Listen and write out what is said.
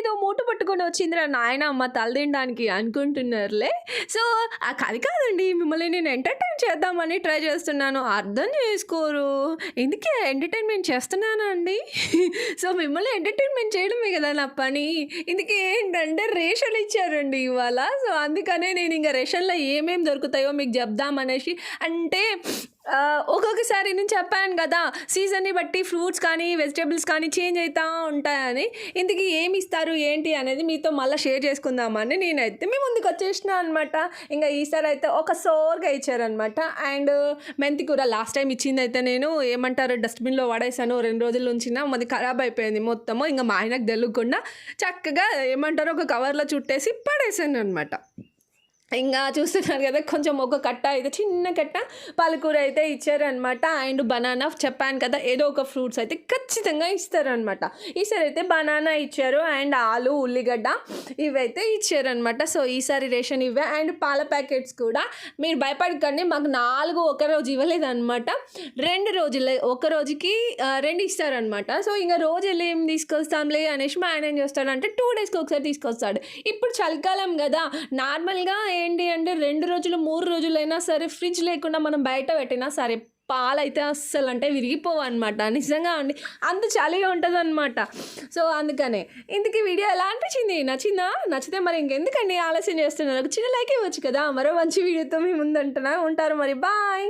ఏదో మూట పట్టుకొని వచ్చిందిరా నాయన అమ్మ తలదిండడానికి అనుకుంటున్నారులే. సో ఆ అది కాదండి మిమ్మల్ని నేను ఎంటర్టైన్ చేద్దామని ట్రై చేస్తున్నాను. అర్థం చేసుకోరు. ఎందుకే ఎంటర్టైన్మెంట్ చేస్తున్నానండి. సో మిమ్మల్ని ఎంటర్టైన్మెంట్ చేయడమే కదా నా పని. ఇందుకే ఏంటంటే రేషన్లు ఇచ్చారండి ఇవాళ. సో అందుకనే నేను ఇంకా రేషన్లో ఏమేమి దొరుకుతాయో మీకు చెప్దామనేసి. అంటే ఒక్కొక్కసారి నేను చెప్పాను కదా సీజన్ని బట్టి ఫ్రూట్స్ కానీ వెజిటేబుల్స్ కానీ చేంజ్ అవుతూ ఉంటాయని. ఇందుకు ఏమి ఇస్తారు ఏంటి అనేది మీతో మళ్ళీ షేర్ చేసుకుందామని నేనైతే మీ ముందుకు వచ్చేసిన అనమాట ఇంకా ఈసారి అయితే ఒక సోర్గా ఇచ్చారనమాట అండ్ మెంతి కూర లాస్ట్ టైం ఇచ్చింది అయితే నేను ఏమంటారు డస్ట్బిన్లో పడేసాను రెండు రోజుల నుంచి అది ఖరాబ్ అయిపోయింది మొత్తము. ఇంకా మా ఆయనకు తెలియకుండా చక్కగా ఏమంటారు ఒక కవర్లో చుట్టేసి పడేసాను అనమాట ఇంకా చూస్తున్నారు కదా కొంచెం ఒక కట్ట అయితే చిన్న కట్ట పాలకూర అయితే ఇచ్చారనమాట అండ్ బనానా చెప్పాను కదా ఏదో ఒక ఫ్రూట్స్ అయితే ఖచ్చితంగా ఇస్తారనమాట ఈసారి అయితే బనానా ఇచ్చారు అండ్ ఆలు ఉల్లిగడ్డ ఇవైతే ఇచ్చారనమాట సో ఈసారి రేషన్ ఇవే అండ్ పాల ప్యాకెట్స్ కూడా. మీరు భయపడకండి మాకు నాలుగు ఒక రోజు ఇవ్వలేదన్నమాట. రెండు రోజులే ఒక రోజుకి రెండు ఇస్తారనమాట సో ఇంకా రోజు వెళ్ళి ఏం తీసుకొస్తాంలే అనేసి మా ఆయన ఏం చేస్తాడంటే టూ డేస్కి ఒకసారి తీసుకొస్తాడు. ఇప్పుడు చలికాలం కదా నార్మల్గా ఏంటి అంటే రెండు రోజులు మూడు రోజులైనా సరే ఫ్రిడ్జ్ లేకుండా మనం బయట పెట్టినా సరే పాలైతే అస్సలు అంటే విరిగిపోవు అనమాట నిజంగా అండి. అంత చలిగా ఉంటుంది అనమాట సో అందుకనే. ఇందుకు వీడియో ఎలా అనిపించింది? నచ్చిందా? నచ్చితే మరి ఇంకెందుకండి ఆలస్యం చేస్తున్నారు? చిన్న లైక్ ఇవ్వచ్చు కదా? మరో మంచి వీడియోతో మీ ముందు ఉంటున్నా ఉంటారు మరి. బాయ్!